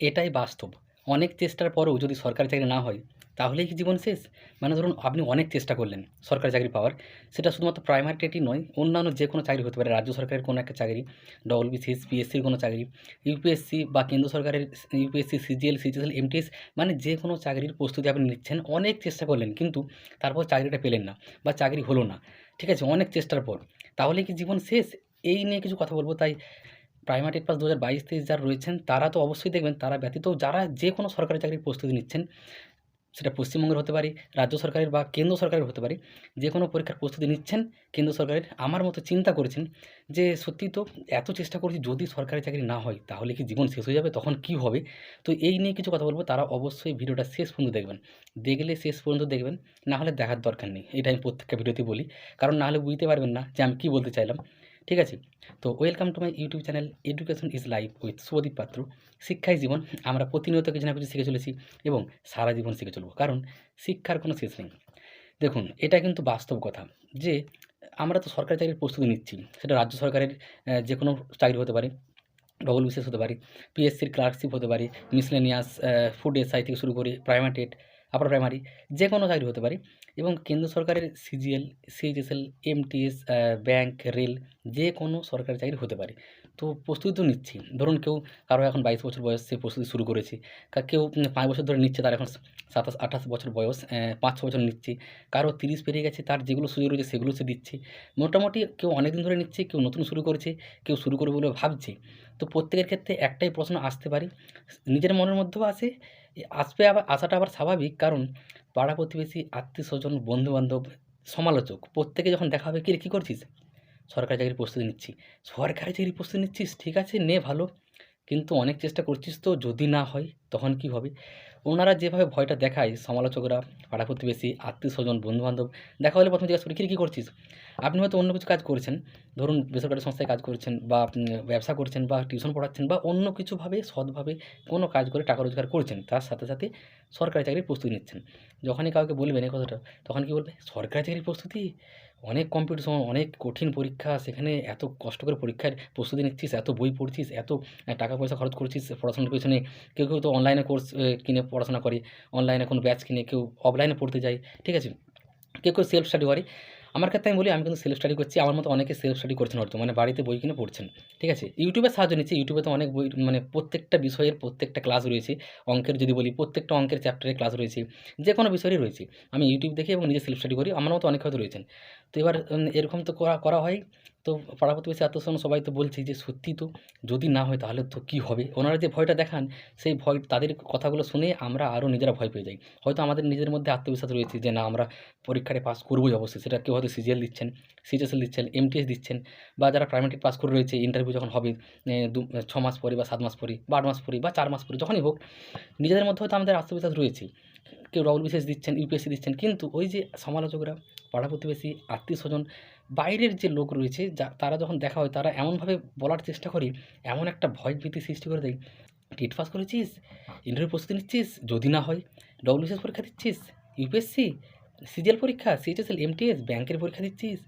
এটাই বাস্তব। অনেক চেষ্টার পরেও যদি সরকারি চাকরি না হয়, তাহলেই কি জীবন শেষ? মানে ধরুন, আপনি অনেক চেষ্টা করলেন সরকারি চাকরি পাওয়ার। সেটা শুধুমাত্র প্রাইমারি টেটই নয়, অন্যান্য যে কোনো চাকরি হতে পারে, রাজ্য সরকারের কোনো একটা চাকরি ডব্লিউবিসিএস পিএসসির কোনো চাকরি ইউপিএসসি বা কেন্দ্র সরকারের ইউপিএসসি সিজিএল সিজিএল এমটিএস মানে যে কোনো চাকরির প্রস্তুতি আপনি নিচ্ছেন, অনেক চেষ্টা করলেন কিন্তু তারপর চাকরিটা পেলেন না বা চাকরি হলো না। ঠিক আছে, অনেক চেষ্টার পর। তাহলে কি জীবন শেষ? এই নিয়ে কিছু কথা বলব, তাই প্রাইমারি পাস দু হাজার বাইশ তেইশ যারা রয়েছেন, তারা তো অবশ্যই দেখবেন তারা ব্যতীত যারা যে কোনো সরকারি চাকরির প্রস্তুতি নিচ্ছেন, সেটা পশ্চিমবঙ্গের হতে পারে, রাজ্য সরকারের বা কেন্দ্র সরকারের হতে পারে যে কোনো পরীক্ষার প্রস্তুতি নিচ্ছেন, কেন্দ্র সরকারের আমার মতো চিন্তা করেছেন যে সত্যি তো এত চেষ্টা করছি যদি সরকারি চাকরি না হয়, তাহলে কি জীবন শেষ হয়ে যাবে, তখন কি হবে? তো এই নিয়ে কিছু কথা বলব, তারা অবশ্যই ভিডিওটা শেষ পর্যন্ত দেখবেন, দেখলে শেষ পর্যন্ত দেখবেন, না হলে দেখার দরকার নেই এটা আমি প্রত্যেকটা ভিডিওতে বলি, কারণ না হলে বুঝতে পারবেন না যে আমি কী বলতে চাইলাম। ঠিক আছে? তো welcome to my YouTube channel education is life with Shubhadeep Patra শিক্ষাই জীবন, আমরা প্রতিনিয়ত কিছু না কিছু শিখে চলেছি এবং সারা জীবন শিখে চলব, কারণ শিক্ষার কোনো শেষ নেই। দেখুন, এটা কিন্তু বাস্তব কথা যে আমরা তো সরকারি চাকরির প্রস্তুতি নিচ্ছি, সেটা রাজ্য সরকারের যে কোনো চাকরি হতে পারে ডবল বিশেষ হতে পারে পিএসসির ক্লার্কশিপ হতে পারে মিসলেনিয়াস ফুড এসআই থেকে শুরু করে প্রাইমারি আপার প্রাইমারি যে কোনো চাকরি হতে পারে এবং কেন্দ্র সরকারের CGL, CHSL, MTS bank, rail যে কোনো সরকারি চাকরি হতে পারে। তো প্রস্তুতি তো নিচ্ছি। ধরুন কেউ কারও এখন বাইশ বছর বয়স সে প্রস্তুতি শুরু করেছে। কেউ পাঁচ বছর ধরে নিচ্ছে তার এখন সাতাশ, আঠাশ বছর বয়স পাঁচ ছ বছর নিচ্ছে। কারও তিরিশ পেরিয়ে গেছে, তার যেগুলো সুযোগ রয়েছে সেগুলো সে দিচ্ছে। মোটামুটি কেউ অনেক দিন ধরে নিচ্ছে, কেউ নতুন শুরু করেছে, কেউ শুরু করবে বলে ভাবছে। তো প্রত্যেকের ক্ষেত্রে একটাই প্রশ্ন আসতে পারে, নিজের মনের মধ্যেও আসে আসবে আবার, আসাটা আবার স্বাভাবিক। কারণ পাড়া প্রতিবেশী আত্মীয় স্বজন বন্ধুবান্ধব, সমালোচক, প্রত্যেকে যখন দেখা হবে, কী কী করছিস? সরকারি চাকরির প্রস্তুতি নিচ্ছি। সরকারি চাকরির প্রস্তুতি নিচ্ছিস? ঠিক আছে, নে, ভালো। কিন্তু অনেক চেষ্টা করছিস তো, যদি না হয়, তখন কি হবে? ওনারা যেভাবে ভয়টা দেখায়, সমালোচকরা, পাড়া প্রতিবেশী, আত্মীয় স্বজন, বন্ধুবান্ধব, দেখা হলে প্রথমে জিজ্ঞাসা করি কী কী করছিস? আপনি হয়তো অন্য কিছু কাজ করছেন। ধরুন, বেসরকারি সংস্থায় কাজ করছেন বা ব্যবসা করছেন বা টিউশন পড়াচ্ছেন বা অন্য কিছুভাবে, সৎভাবে কোনো কাজ করে টাকা রোজগার করছেন, তার সাথে সাথে সরকারি চাকরির প্রস্তুতি নিচ্ছেন। যখনই কাউকে বলবেন এই কথাটা, তখন কি বলবে? সরকারি চাকরির প্রস্তুতি? অনেক কম্পিটিশন অনেক কঠিন পরীক্ষা, সেখানে এত কষ্ট করে পরীক্ষার প্রস্তুতি নিচ্ছিস, এত বই পড়ছিস, এত টাকা পয়সা খরচ করছিস, পড়াশোনার পিছনে কেউ কেউ তো অনলাইনে কোর্স কিনে পড়াশোনা করে অনলাইনে কোনো ব্যাচ কিনে, কেউ অফলাইনে পড়তে যায়, ঠিক আছে? কেউ কেউ সেলফ স্টাডি করে। আমার ক্ষেত্রে আমি বলি, আমি কিন্তু সেলফ স্টাডি করছি, আমার মতো অনেকে সেলফ স্টাডি করছেন হয়তো মানে বাড়িতে বই কিনে পড়ছেন, ঠিক আছে? ইউটিউবের সাহায্য নিচ্ছি ইউটিউবে তো অনেক বই মানে প্রত্যেকটা বিষয়ের প্রত্যেকটা ক্লাস রয়েছে, অঙ্কের যদি বলি, প্রত্যেকটা অঙ্কের চ্যাপ্টারে ক্লাস রয়েছে যে কোনো বিষয়েরই রয়েছে, আমি ইউটিউব দেখি এবং নিজে সেলফ স্টাডি করি, আমার মতো অনেক হয়তো রয়েছেন। তো এবার এরকম তো করা করা হয় তো পাড়া প্রতিবেশী আত্মীয় সবাই তো বলছি যে, সত্যি তো, যদি না হয় তাহলে তো কী হবে? ওনারা যে ভয়টা দেখান, সেই ভয়, তাদের কথাগুলো শুনে আমরা আরও নিজেরা ভয় পেয়ে যাই। হয়তো আমাদের নিজের মধ্যে আত্মবিশ্বাস রয়েছে যে, না, আমরা পরীক্ষায় পাস করবোই অবশ্যই। সেটা কেউ হয়তো সিজিএল দিচ্ছেন সিজিএসএল দিচ্ছেন, এমটিএস দিচ্ছেন বা যারা প্রাইমারি পাস করে রয়েছে, ইন্টারভিউ যখন হবে দু, ছ মাস পরে বা সাত মাস পরে বা আট মাস পরে বা চার মাস পরে, যখনই হোক, নিজেদের মধ্যে হয়তো আমাদের আত্মবিশ্বাস রয়েছে। কেউ ডবল বিশেষ দিচ্ছেন, ইউপিএসসি দিচ্ছেন, কিন্তু ওই যে সমালোচকরা পাড়া প্রতিবেশী আত্মীয় স্বজন বাইরের যে লোক রয়েছে, যা, তারা যখন দেখা হয়, তারা এমনভাবে বলার চেষ্টা করে, এমন একটা ভয় ভীতি সৃষ্টি করে দেয়, টেট পাস করেছিস? ইন্টারভিউ প্রস্তুতি নিচ্ছিস? যদি না হয় ডব্লিউবিসিএস পরীক্ষা দিচ্ছিস? ইউপিএসসি সিজিএল পরীক্ষা? সিএইচএসএল এমটিএস ব্যাংকের পরীক্ষা দিচ্ছিস?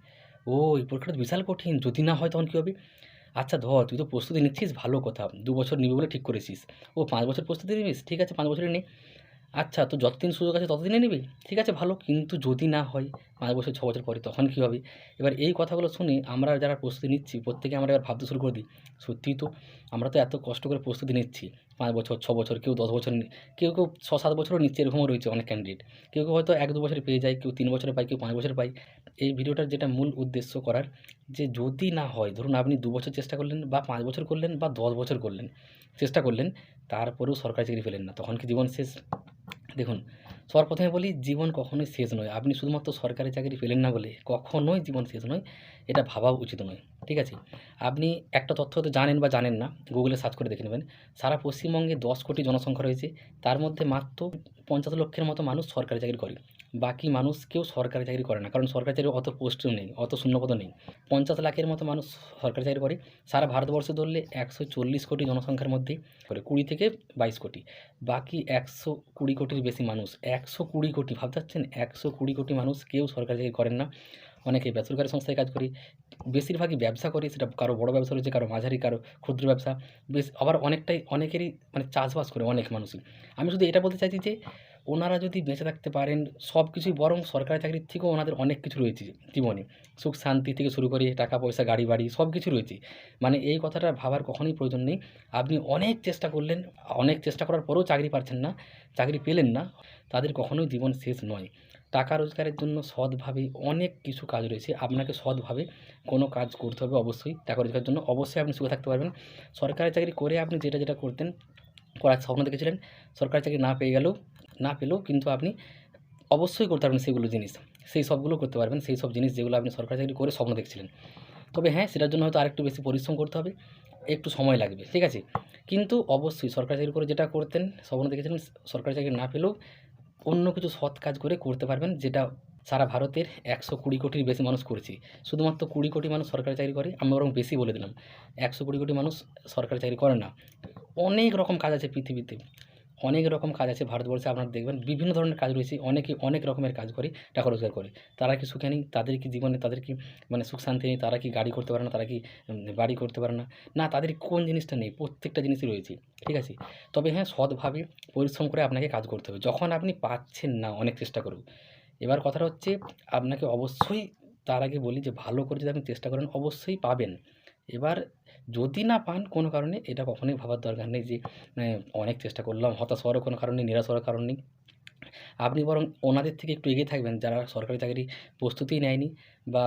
ও, এই পরীক্ষাটা বিশাল কঠিন, যদি না হয় তখন কী হবে? আচ্ছা ধর, তুই তো প্রস্তুতি নিচ্ছিস, ভালো কথা, দু বছর নিবি বলে ঠিক করেছিস। ও, পাঁচ বছর প্রস্তুতি নিবিস ঠিক আছে, পাঁচ বছরই নে। আচ্ছা তো যতদিন সুযোগ আছে ততদিনে নিবি? ঠিক আছে, ভালো। কিন্তু যদি না হয়, পাঁচ বছর, ছ বছর পরে তখন কী হবে? এবার এই কথাগুলো শুনে আমরা যারা প্রস্তুতি নিচ্ছি, প্রত্যেকে আমরা এবার ভাবতে শুরু করে দিই। সত্যিই তো, আমরা তো এত কষ্ট করে প্রস্তুতি নিচ্ছি। পাঁচ বছর, ছ বছর, কেউ দশ বছর কেউ কেউ ছ, সাত বছরও নিচ্ছে, এরকমও রয়েছে অনেক ক্যান্ডিডেট কেউ কেউ হয়তো এক, দু বছরে পেয়ে যায়, কেউ তিন বছরে পায়, কেউ পাঁচ বছর পায়। এই ভিডিওটার যেটা মূল উদ্দেশ্য করার, যে যদি না হয়, ধরুন আপনি দু বছর চেষ্টা করলেন বা পাঁচ বছর করলেন বা দশ বছর করলেন, চেষ্টা করলেন, তারপরেও সরকারি চাকরি পেলেন না, তখন কি জীবন শেষ? দেখুন সবার প্রথমে বলি, জীবন কখনোই শেষ নয়। আপনি শুধুমাত্র সরকারি চাকরি পেলেন না বলে কখনোই জীবন শেষ নয়, এটা ভাবা উচিত নয়। ঠিক আছে? আপনি একটা তথ্য হয়তো জানেন বা জানেন না, গুগলে সার্চ করে দেখে নেবেন। সারা পশ্চিমবঙ্গে দশ কোটি জনসংখ্যা রয়েছে, তার মধ্যে মাত্র পঞ্চাশ লক্ষের মতো মানুষ সরকারি চাকরি করে। বাকি মানুষ কেউ সরকারি চাকরি করে না। কারণ সরকারি চাকরি অত পোস্টও নেই, অত শূন্যপদ নেই। পঞ্চাশ লাখের মতো মানুষ সরকারি চাকরি করে। সারা ভারতবর্ষে ধরলে একশো চল্লিশ কোটি জনসংখ্যার মধ্যেই করে, কুড়ি থেকে বাইশ কোটি। বাকি একশো কুড়ি কোটির বেশি মানুষ, একশো কুড়ি কোটি, ভাবতে পারছেন? একশো কুড়ি কোটি মানুষ কেউ সরকারি চাকরি করেন না। অনেকে বেসরকারি সংস্থায় কাজ করে, বেশিরভাগই ব্যবসা করে, সেটা কারও বড় ব্যবসা রয়েছে, কারও মাঝারি, কারও ক্ষুদ্র ব্যবসা। বেশ, আবার অনেকটাই, অনেকেরই মানে চাষবাস করে অনেক মানুষই। আমি শুধু এটা বলতে চাইছি যে ওনারা যদি বেঁচে থাকতে পারেন সব কিছুই বরং সরকারি চাকরির থেকেও ওনাদের অনেক কিছু রয়েছে জীবনে। সুখ শান্তি থেকে শুরু করে টাকা পয়সা, গাড়ি বাড়ি সব কিছু রয়েছে। মানে এই কথাটা ভাবার কখনোই প্রয়োজন নেই। আপনি অনেক চেষ্টা করলেন, অনেক চেষ্টা করার পরেও চাকরি পাচ্ছেন না, চাকরি পেলেন না। তাদের কখনোই জীবন শেষ নয়। টাকা রোজগারের জন্য সৎভাবে অনেক কিছু কাজ রয়েছে। আপনাকে সৎভাবে কোনো কাজ করতে হবে অবশ্যই। টাকা রোজগারের জন্য অবশ্যই আপনি সুখে থাকতে পারবেন। সরকারি চাকরি করে আপনি যেটা যেটা করতেন, করার স্বপ্ন দেখেছিলেন। সরকারি চাকরি না পেয়ে গেলেও না পেলেও কিন্তু আপনি অবশ্যই করতে পারবেন সেগুলো জিনিস। সেই সবগুলো করতে পারবেন, সেই সব জিনিস যেগুলো আপনি সরকারি চাকরি করে স্বপ্ন দেখছিলেন। তবে হ্যাঁ সেটার জন্য হয়তো আরেকটু বেশি পরিশ্রম করতে হবে, একটু সময় লাগবে, ঠিক আছে? কিন্তু অবশ্যই সরকারি চাকরি করে যেটা করতেন, স্বপ্ন দেখেছিলেন, সরকারি চাকরি না পেলেও অন্য কিছু সৎ কাজ করে করতে পারবেন, যেটা সারা ভারতের একশো কুড়ি কোটির বেশি মানুষ করছে। শুধুমাত্র কুড়ি কোটি মানুষ সরকারি চাকরি করে, আমি বরং বেশি বলে দিলাম, একশো কুড়ি কোটি মানুষ সরকারি চাকরি করে না। অনেক রকম কাজ আছে পৃথিবীতে অনেক রকম কাজ আছে ভারতবর্ষে, আপনারা দেখবেন। বিভিন্ন ধরনের কাজ রয়েছে, অনেকে অনেক রকমের কাজ করে, টাকা রোজগার করে। তারা কি সুখে নেই? তাদের কি জীবনে, তাদের কি মানে সুখ শান্তি নেই? তারা কি গাড়ি করতে পারে না? তারা কি বাড়ি করতে পারে না? না, তাদের কোন জিনিসটা নেই? প্রত্যেকটা জিনিসই রয়েছে, ঠিক আছে? তবে হ্যাঁ সৎভাবে পরিশ্রম করে আপনাকে কাজ করতে হবে। যখন আপনি পাচ্ছেন না, অনেক চেষ্টা করুন। এবার কথাটা হচ্ছে, আপনাকে অবশ্যই তার আগে বলি যে, ভালো করে যদি আপনি চেষ্টা করেন, অবশ্যই পাবেন। এবার যদি না পান কোনো কারণে, এটা কখনোই ভাবার দরকার নেই যে মানে অনেক চেষ্টা করলাম, হতাশ হওয়ারও কোনো কারণ নেই, নিরাশ হওয়ার কারণ নেই। আপনি বরং ওনাদের থেকে একটু এগিয়ে থাকবেন, যারা সরকারি চাকরি প্রস্তুতি নেয়নি বা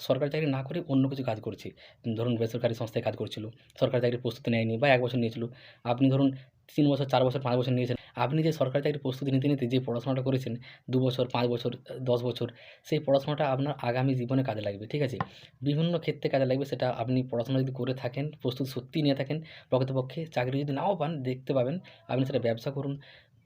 সরকারি চাকরি না করে অন্য কিছু কাজ করছে। ধরুন বেসরকারি সংস্থায় কাজ করছিল, সরকারি চাকরির প্রস্তুতি নেয়নি বা এক বছর নিয়েছিল। আপনি ধরুন তিন বছর, চার বছর, পাঁচ বছর নিয়েছেন। আপনি যে সরকারি চাকরির প্রস্তুতি নিতে নিতে যে পড়াশোনাটা করেছেন, দু বছর, পাঁচ বছর, দশ বছর, সেই পড়াশোনাটা আপনার আগামী জীবনে কাজে লাগবে, ঠিক আছে? বিভিন্ন ক্ষেত্রে কাজে লাগবে, সেটা আপনি পড়াশোনা যদি করে থাকেন, প্রস্তুত সত্যি নিয়ে থাকেন, প্রকৃতপক্ষে চাকরি যদি নাও পান, দেখতে পাবেন, আপনি সেটা ব্যবসা করুন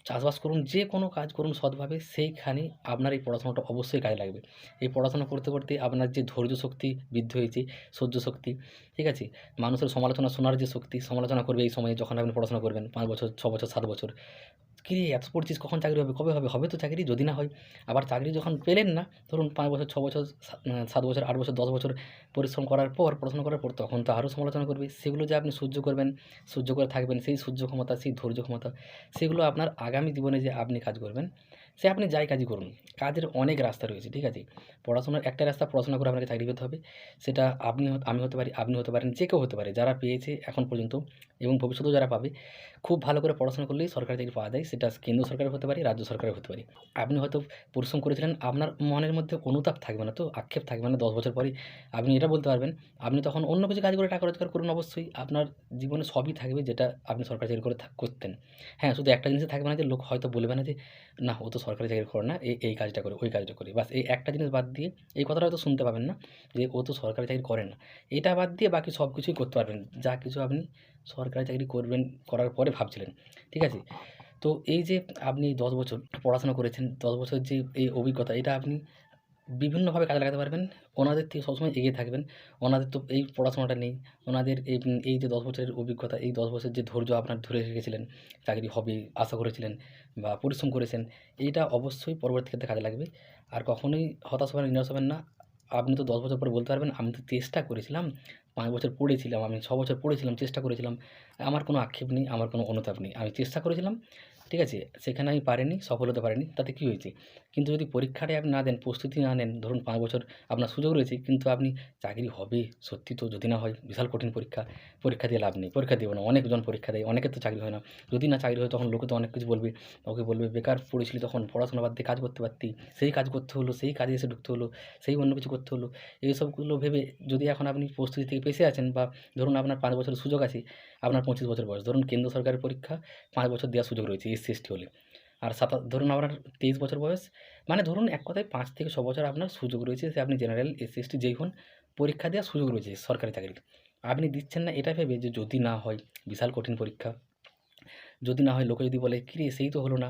চাষবাস করুন, যে কোনো কাজ করুন সৎভাবে সেইখানে আপনার এই পড়াশোনাটা অবশ্যই কাজে লাগবে। এই পড়াশোনা করতে করতে আপনার যে ধৈর্য শক্তি বৃদ্ধি হয়েছে, সহ্য শক্তি, ঠিক আছে? মানুষের সমালোচনা শোনার যে শক্তি, সমালোচনা করবে এই সময়ে যখন আপনি পড়াশোনা করবেন, পাঁচ বছর, ছ বছর, সাত বছর। কী এত পড়ছিস, কখন চাকরি হবে, কবে হবে? হবে তো চাকরি, যদি না হয়। আবার চাকরি যখন পেলেন না, ধরুন পাঁচ বছর, ছ বছর সাত বছর, আট বছর, দশ বছর পরিশ্রম করার পর পড়াশোনা করার পর তখন তো আরও সমালোচনা করবে। সেগুলো যে আপনি সহ্য করবেন, সহ্য করে থাকবেন, সেই সহ্য ক্ষমতা, সেই ধৈর্য ক্ষমতা, সেগুলো আপনার আগামী জীবনে যে আপনি কাজ করবেন সে আপনি যাই কাজই করুন। কাজের অনেক রাস্তা রয়েছে, ঠিক আছে? পড়াশোনার একটা রাস্তা পড়াশোনা করে আপনাকে চাকরি পেতে হবে। সেটা আপনি আমি হতে পারি, আপনি হতে পারেন, যে কেউ হতে পারে, যারা পেয়েছে এখন পর্যন্ত এবং ভবিষ্যতেও যারা পাবে, খুব ভালো করে পড়াশোনা করলেই সরকারি চাকরি পাওয়া যায়। সেটা কেন্দ্র সরকারের হতে পারে, রাজ্য সরকারের হতে পারে। আপনি হয়তো পরিশ্রম করেছিলেন, আপনার মনের মধ্যে অনুতাপ থাকবে না তো, আক্ষেপ থাকবে না দশ বছর পরে। আপনি এটা বলতে পারবেন, আপনি তখন অন্য কিছু কাজ করে টাকা রোজগার করুন অবশ্যই, আপনার জীবনে সবই থাকবে যেটা আপনি সরকারি চাকরি করে করতেন। হ্যাঁ শুধু একটা জিনিসে থাকবে না যে, লোক হয়তো বলবে না যে, না, ও তো সরকারি চাকরি করে না, এই এই কাজটা করে, ওই কাজটা করে। বাস এই একটা জিনিস বাদ দিয়ে এই কথাটা হয়তো শুনতে পাবেন না যে ও তো সরকারি চাকরি করে না। এটা বাদ দিয়ে বাকি সব কিছুই করতে পারবেন। যা কিছু আপনি সরকারি চাকরি করবেন করার পরে ভাবছিলেন, ঠিক আছে? তো এই যে আপনি দশ বছর পড়াশোনা করেছেন, দশ বছর যে এই অভিজ্ঞতা, এটা আপনি বিভিন্নভাবে কাজে লাগাতে পারবেন। ওনাদের থেকে সবসময় এগিয়ে থাকবেন। ওনাদের তো এই পড়াশোনাটা নেই। ওনাদের এই এই যে দশ বছরের অভিজ্ঞতা, এই দশ বছর যে ধৈর্য আপনার ধরে রেখেছিলেন, চাকরি, হবে আশা করেছিলেন বা পরিশ্রম করেছেন, এইটা অবশ্যই পরবর্তী ক্ষেত্রে কাজে লাগবে। আর কখনোই হতাশ হবেন, নিরাশ হবেন না। আপনি তো দশ বছর পরে বলতে পারবেন, আমি তো চেষ্টা করেছিলাম, পাঁচ বছর পড়েছিলাম, আমি ছ বছর পড়েছিলাম, চেষ্টা করেছিলাম। আমার কোনো আক্ষেপ নেই, আমার কোনো অনুতাপ নেই। আমি চেষ্টা করেছিলাম, ঠিক আছে? সেখানে আমি পারিনি সফল হতে পারিনি। তাতে কী হয়েছে? কিন্তু যদি পরীক্ষাটাই আপনি না দেন, প্রস্তুতি না নেন, ধরুন পাঁচ বছর আপনার সুযোগ রয়েছে, কিন্তু আপনি চাকরি হবে, সত্যি তো যদি না হয়, বিশাল কঠিন পরীক্ষা পরীক্ষা দিয়ে লাভ নেই, পরীক্ষা দেবো না, অনেকজন পরীক্ষা দেয়, অনেকের তো চাকরি হয় না, যদি না চাকরি হয় তখন লোকে তো অনেক কিছু বলবে, ওকে বলবে, বেকার পড়েছিলি তখন, পড়াশোনা বাদ দিয়ে কাজ করতে পারতি, সেই কাজ করতে হলো, সেই কাজে এসে ঢুকতে হলো, সেই অন্য কিছু করতে হলো এইসবগুলো ভেবে যদি এখন আপনি প্রস্তুতি থেকে পেশে আছেন বা ধরুন আপনার পাঁচ বছরের সুযোগ আছে, আপনার পঁচিশ বছর বয়স, ধরুন কেন্দ্র সরকারের পরীক্ষা, পাঁচ বছর দেওয়ার সুযোগ রয়েছে এসসি এসটি হলে। আর সাতা, ধরুন আপনার তেইশ বছর বয়স মানে ধরুন এক কথায় পাঁচ থেকে ছ বছর আপনার সুযোগ রয়েছে সে আপনি জেনারেল এসসি এসটি যেই হন, পরীক্ষা দেওয়ার সুযোগ রয়েছে সরকারি চাকরির। আপনি দিচ্ছেন না এটা ভেবে যে যদি না হয় বিশাল কঠিন পরীক্ষা, যদি না হয় লোকে যদি বলে কী রে সেই তো হলো না।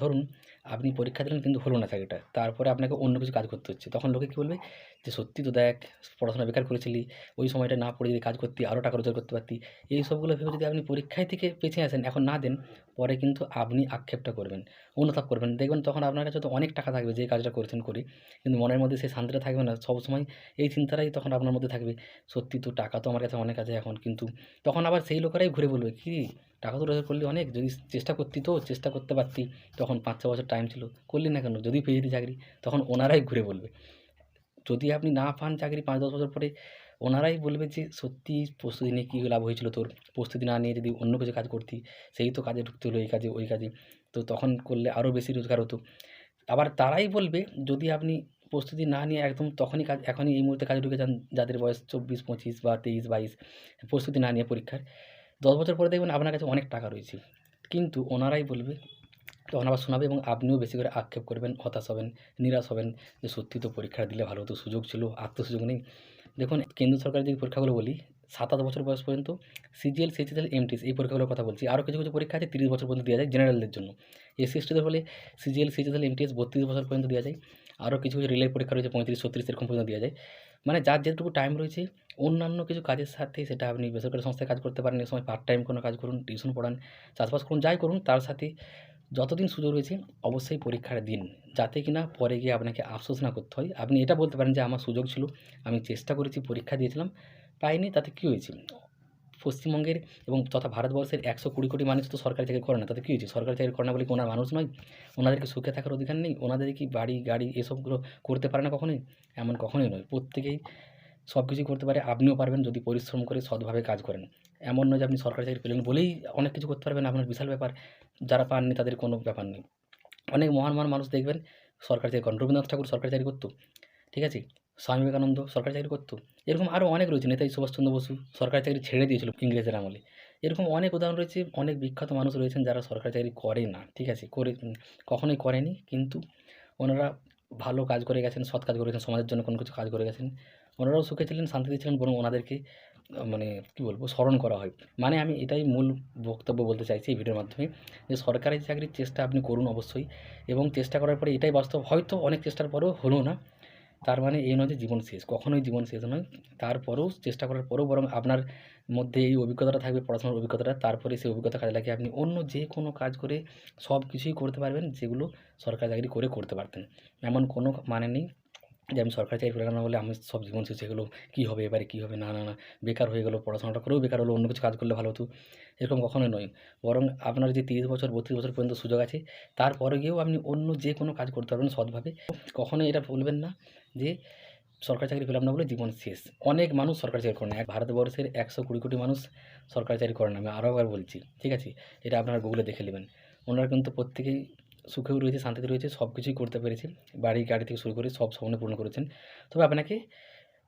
ধরুন আপনি পরীক্ষা দিলেন কিন্তু হলো না চাকরিটা তারপরে আপনাকে অন্য কিছু কাজ করতে হচ্ছে। তখন লোকে কী বলবে? যে, সত্যি তো দেখ, পড়াশোনা বেকার করেছিলি, ওই সময়টা না পড়ে যদি কাজ করতি আরও টাকা রোজগার করতে পারতি। এই সবগুলো ভেবে যদি আপনি পরীক্ষায় থেকে পেছিয়ে আসেন, এখন না দেন, পরে কিন্তু আপনি আক্ষেপটা করবেন, অনুতাপ করবেন। দেখবেন তখন আপনার কাছে তো অনেক টাকা থাকবে যে কাজটা করেছেন করে, কিন্তু মনের মধ্যে সেই শান্তিটা থাকবে না। সবসময় এই চিন্তাটাই তখন আপনার মধ্যে থাকবে, সত্যি তো টাকা তো আমার কাছে অনেক আছে এখন। কিন্তু তখন আবার সেই লোকেরাই ঘুরে বলবে, কী? টাকা তো রোজগার করলে অনেক, যদি চেষ্টা করতি তো, চেষ্টা করতে পারতি। তখন পাঁচ ছ বছর টাইম ছিল করলি না কেন? যদি পেয়ে যেতি চাকরি, তখন ওনারাই ঘুরে বলবে। যদি আপনি না পান চাকরি পাঁচ দশ বছর পরে, ওনারাই বলবে যে, সত্যি প্রস্তুতি নিয়ে কী লাভ হয়েছিল তোর? প্রস্তুতি না নিয়ে যদি অন্য কিছু কাজ করতি, সেই তো কাজে ঢুকতে হলো, এই কাজে, ওই কাজে। তো তখন করলে আরও বেশি রোজগার হতো। আবার তারাই বলবে, যদি আপনি প্রস্তুতি না নিয়ে একদম তখনই কাজ, এখনই এই মুহূর্তে কাজে ঢুকে যান, যাদের বয়স চব্বিশ, পঁচিশ বা তেইশ, বাইশ, প্রস্তুতি না নিয়ে পরীক্ষার। দশ বছর পরে দেখবেন আপনার কাছে অনেক টাকা রয়েছে। কিন্তু ওনারাই বলবে তখন আবার শোনাবে এবং আপনিও বেশি করে আক্ষেপ করবেন, হতাশ হবেন, নিরাশ হবেন যে সত্যি তো পরীক্ষা দিলে ভালো হতো সুযোগ ছিল আত্মসুযোগ নেই। দেখুন, কেন্দ্র সরকারের যদি পরীক্ষাগুলো বলি, সাতাশ বছর বয়স পর্যন্ত সিজিএল সিজিএল এমটিস এই পরীক্ষাগুলোর কথা বলছি। আরও কিছু কিছু পরীক্ষা আছে, তিরিশ বছর পর্যন্ত দেওয়া যায় জেনারেলদের জন্য। এসসি এসটিদের হলে সিজিএল সিজিএল এমটিএস বত্রিশ বছর পর্যন্ত দেওয়া যায়। আরও কিছু কিছু রেলের পরীক্ষা রয়েছে, পঁয়ত্রিশ, ছত্রিশ এরকম পর্যন্ত দেওয়া যায়। মানে যার যেটুকু টাইম রয়েছে, অন্যান্য কিছু কাজের সাথে সেটা আপনি বেসরকারি সংস্থায় কাজ করতে পারেন এই সময় পার্ট টাইম কোনো কাজ করুন টিউশন পড়ান, চাষবাস করুন, যাই করুন, তার সাথে যতদিন সুযোগ রয়েছে, অবশ্যই পরীক্ষার দিন। যাতে কিনা পরে গিয়ে আপনাকে আফসোস না করতে হয়। আপনি এটা বলতে পারেন যে, আমার সুযোগ ছিল, আমি চেষ্টা করেছি, পরীক্ষা দিয়েছিলাম, পাইনি, তাতে কী হয়েছে? পশ্চিমবঙ্গের এবং তথা ভারতবর্ষের একশো কুড়ি কোটি মানুষ তো সরকারি চাকরি করে না, তাতে কী হয়েছে? সরকারি চাকরি করে না বলে ওনার মানুষ নয়? ওনাদেরকে সুখে থাকার অধিকার নেই? ওনাদের কি বাড়ি, গাড়ি এসবগুলো করতে পারে না কখনোই? এমন কখনোই নয়। প্রত্যেকেই সব কিছু করতে পারে, আপনিও পারবেন যদি পরিশ্রম করে সৎভাবে কাজ করেন। এমন নয় যে আপনি সরকারি চাকরি পেলেন বলেই অনেক কিছু করতে পারবেন, আপনার বিশাল ব্যাপার। যারা পাননি তাদের কোনো ব্যাপার নেই। অনেক মহান মহান মানুষ দেখবেন সরকারি চাকরি করেন রবীন্দ্রনাথ ঠাকুর সরকারি চাকরি করতো, ঠিক আছে? স্বামী বিবেকানন্দ সরকারি চাকরি করতো। এরকম আরও অনেক রয়েছে, নেতাজি সুভাষচন্দ্র বসু সরকারি চাকরি ছেড়ে দিয়েছিল ইংরেজের আমলে। এরকম অনেক উদাহরণ রয়েছে, অনেক বিখ্যাত মানুষ রয়েছেন যারা সরকারি চাকরি করে না, ঠিক আছে? করে কখনোই করেনি, কিন্তু ওনারা ভালো কাজ করে গেছেন, সৎ কাজ করে গেছেন, সমাজের জন্য কোনো কিছু কাজ করে গেছেন, ওনারাও সুখে ছিলেন, শান্তিতে ছিলেন বরং ওনাদেরকে মানে কি বলব, স্মরণ করা হয়। মানে আমি এটাই মূল বক্তব্য বলতে চাইছি এই ভিডিওর মাধ্যমে, যে সরকারি চাকরির চেষ্টা আপনি করুন অবশ্যই এবং চেষ্টা করার পরে এটাই বাস্তব, হয়তো অনেক চেষ্টার পরেও হলো না। তার মানে এই নয় যে জীবন শেষ, কখনোই জীবন শেষ নয়। তারপরেও চেষ্টা করার পরেও বরং আপনার মধ্যে এই অভিজ্ঞতাটা থাকবে, পড়াশোনার অভিজ্ঞতাটা, তারপরে সেই অভিজ্ঞতা কাজে লাগিয়ে আপনি অন্য যে কোনো কাজ করে সব কিছুই করতে পারবেন, যেগুলো সরকারি চাকরি করে করতে পারতেন। এমন কোনো মানে নেই যে আমি সরকারি চাকরি পেলাম না বলে আমি সব জীবন শেষ হয়ে গেলো, কী হবে এবারে, কী হবে না না না, বেকার হয়ে গেলো, পড়াশোনাটা করেও বেকার হলো, অন্য কিছু কাজ করলে ভালো হতো, এরকম কখনোই নয়। বরং আপনার যে তিরিশ বছর, বত্রিশ বছর পর্যন্ত সুযোগ আছে, তারপরে গিয়েও আপনি অন্য যে কোনো কাজ করতে পারবেন সৎভাবে। কখনোই এটা বলবেন না। যে সরকারি চাকরি পেলাম না বলে জীবন শেষ। অনেক মানুষ সরকারি চাকরি করে না। এক ভারতবর্ষের একশো কুড়ি কোটি মানুষ সরকারি চাকরি করে না। আমি আরও একবার বলছি, ঠিক আছে? এটা আপনারা গুগলে দেখে নেবেন। ওনারা কিন্তু প্রত্যেকেই সুখেও রয়েছে, শান্তিতে রয়েছে, সব কিছুই করতে পেরেছে বাড়ি, গাড়ি থেকে শুরু করে সব স্বপ্ন পূরণ করেছেন। তবে আপনাকে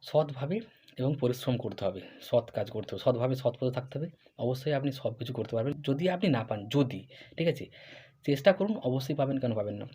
সৎভাবে এবং পরিশ্রম করতে হবে। সৎ কাজ করতে হবে। সৎভাবে সৎ পথে থাকতে হবে। অবশ্যই আপনি সব কিছু করতে পারবেন। যদি আপনি না পান, যদি, ঠিক আছে? চেষ্টা করুন, অবশ্যই পাবেন কেন পাবেন না?